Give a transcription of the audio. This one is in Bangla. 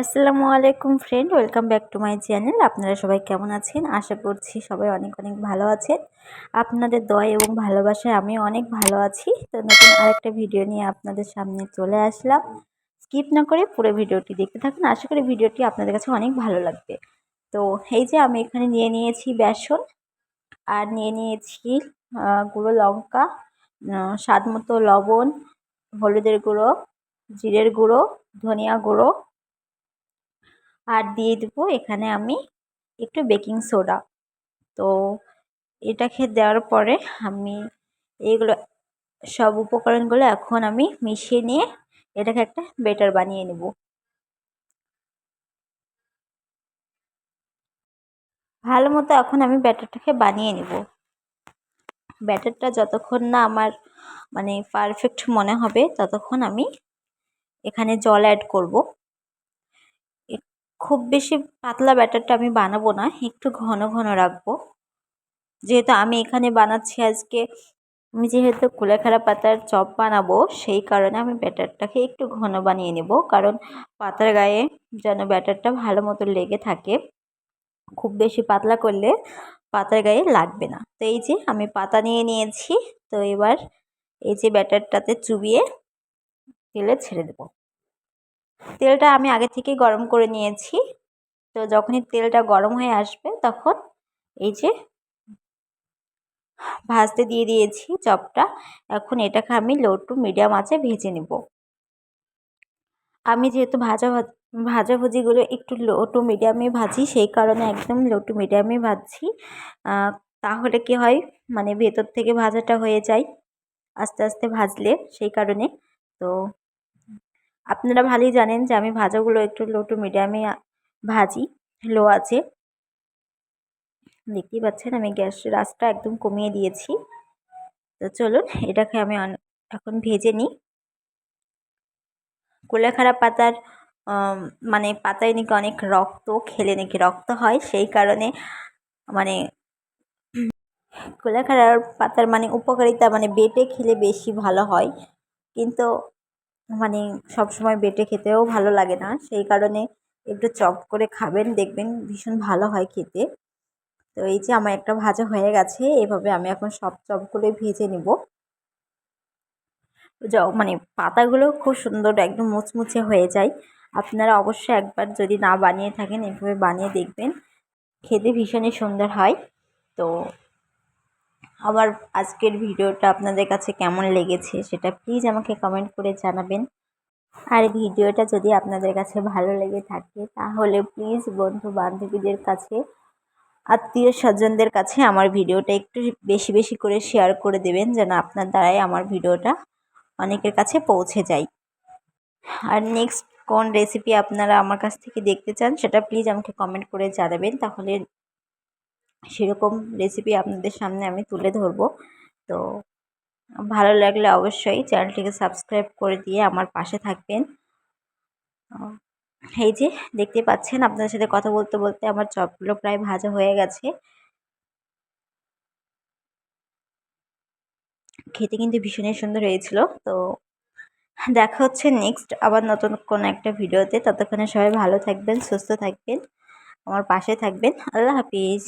আসসালামু আলাইকুম friend welcome back to my channel আপনারা সবাই কেমন আছেন? আশা করছি সবাই অনেক অনেক ভালো আছেন। আপনাদের দয় এবং ভালোবাসায় আমি অনেক ভালো আছি। তো নতুন আরেকটা ভিডিও নিয়ে আপনাদের সামনে চলে আসলাম। স্কিপ না করে পুরো ভিডিওটি দেখতে থাকুন। আশা করি ভিডিওটি আপনাদের কাছে অনেক ভালো লাগবে। তো এই যে আমি এখানে নিয়ে নিয়েছি বেসন। আর নিয়ে নিয়েছি গুঁড়ো লঙ্কা স্বাদ মতো লবণ, হলুদের গুঁড়ো, জিরের গুঁড়ো, ধনিয়া গুঁড়ো আর দিয়ে দেবো এখানে আমি একটু বেকিং সোডা। তো এটাকে দেওয়ার পরে আমি এইগুলো সব উপকরণগুলো এখন আমি মিশিয়ে নিয়ে এটাকে একটা বেটার বানিয়ে নেব। ভালো মতো এখন আমি ব্যাটারটাকে বানিয়ে নেব। ব্যাটারটা যতক্ষণ না আমার মানে পারফেক্ট মনে হবে, ততক্ষণ আমি এখানে জল অ্যাড করব। খুব বেশি পাতলা ব্যাটারটা আমি বানাবো না, একটু ঘন ঘন রাখব। যেহেতু আমি এখানে বানাচ্ছি আজকে, আমি যেহেতু কুলেখাড়া পাতার চপ বানাবো, সেই কারণে আমি ব্যাটারটাকে একটু ঘন বানিয়ে নেব, কারণ পাতার গায়ে যেন ব্যাটারটা ভালো মতো লেগে থাকে। খুব বেশি পাতলা করলে পাতার গায়ে লাগবে না। তো এই যে আমি পাতা নিয়ে নিয়েছি, তো এবার এই যে ব্যাটারটাতে চুবিয়ে তেলে ছেড়ে দেবো। তেলটা আমি আগে থেকেই গরম করে নিয়েছি। তো যখনই তেলটা গরম হয়ে আসবে তখন এই যে ভাজতে দিয়ে দিয়েছি চপটা, এখন এটাকে আমি লো টু মিডিয়াম আঁচে ভেজে নেব। আমি যেহেতু ভাজা ভাজাভুজিগুলো একটু লো টু মিডিয়ামে ভাজি, সেই কারণে একদম লো টু মিডিয়ামে ভাজছি। তাহলে কি হয়? মানে ভেতর থেকে ভাজাটা হয়ে যায়। আস্তে আস্তে ভাজলে সেই কারণে। তো আপনারা ভালোই জানেন যে আমি ভাজাগুলো একটু লো টু মিডিয়ামে ভাজি লো আছে। দেখতেই পাচ্ছেন আমি গ্যাসের আঁচটা একদম কমিয়ে দিয়েছি। তো চলুন, এটাকে আমি এখন ভেজে নিই। কুলেখাড়া পাতার মানে পাতায় নাকি অনেক রক্ত, খেলে নাকি রক্ত হয়, সেই কারণে মানে কুলেখাড়ার পাতার মানে উপকারিতা মানে বেটে খেলে বেশি ভালো হয়। কিন্তু মানে সব সময় বেটে খেতেও ভালো লাগে না। সেই কারণে একটু চপ করে খাবেন, দেখবেন ভীষণ ভালো হয় খেতে। তো এই যে আমার একটা ভাজা হয়ে গেছে, এভাবে আমি এখন সব চপগুলোই ভেজে নিব। মানে পাতাগুলো খুব সুন্দর একদম মুচমুচে হয়ে যায়। আপনারা অবশ্যই একবার যদি না বানিয়ে থাকেন, এভাবে বানিয়ে দেখবেন, খেতে ভীষণই সুন্দর হয়। তো আমার আজকের ভিডিওটা আপনাদের কাছে কেমন লেগেছে সেটা প্লিজ আমাকে কমেন্ট করে জানাবেন। আর ভিডিওটা যদি আপনাদের কাছে ভালো লেগে থাকে, তাহলে প্লিজ বন্ধু বান্ধবীদের কাছে, আত্মীয় স্বজনদের কাছে আমার ভিডিওটা একটু বেশি বেশি করে শেয়ার করে দেবেন, যেন আপনার দ্বারাই আমার ভিডিওটা অনেকের কাছে পৌঁছে যায়। আর নেক্সট কোন রেসিপি আপনারা আমার কাছ থেকে দেখতে চান, সেটা প্লিজ আমাকে কমেন্ট করে জানাবেন, তাহলে সেরকম রেসিপি আপনাদের সামনে আমি তুলে ধরবো। তো ভালো লাগলে অবশ্যই চ্যানেলটিকে সাবস্ক্রাইব করে দিয়ে আমার পাশে থাকবেন। এই যে দেখতে পাচ্ছেন আপনাদের সাথে কথা বলতে বলতে আমার চপগুলো প্রায় ভাজা হয়ে গেছে। খেতে কিন্তু ভীষণই সুন্দর হয়েছিল। তো দেখা হচ্ছে নেক্সট আবার নতুন কোনো একটা ভিডিওতে ততক্ষণে সবাই ভালো থাকবেন, সুস্থ থাকবেন, আমার পাশে থাকবেন। আল্লাহ হাফিজ।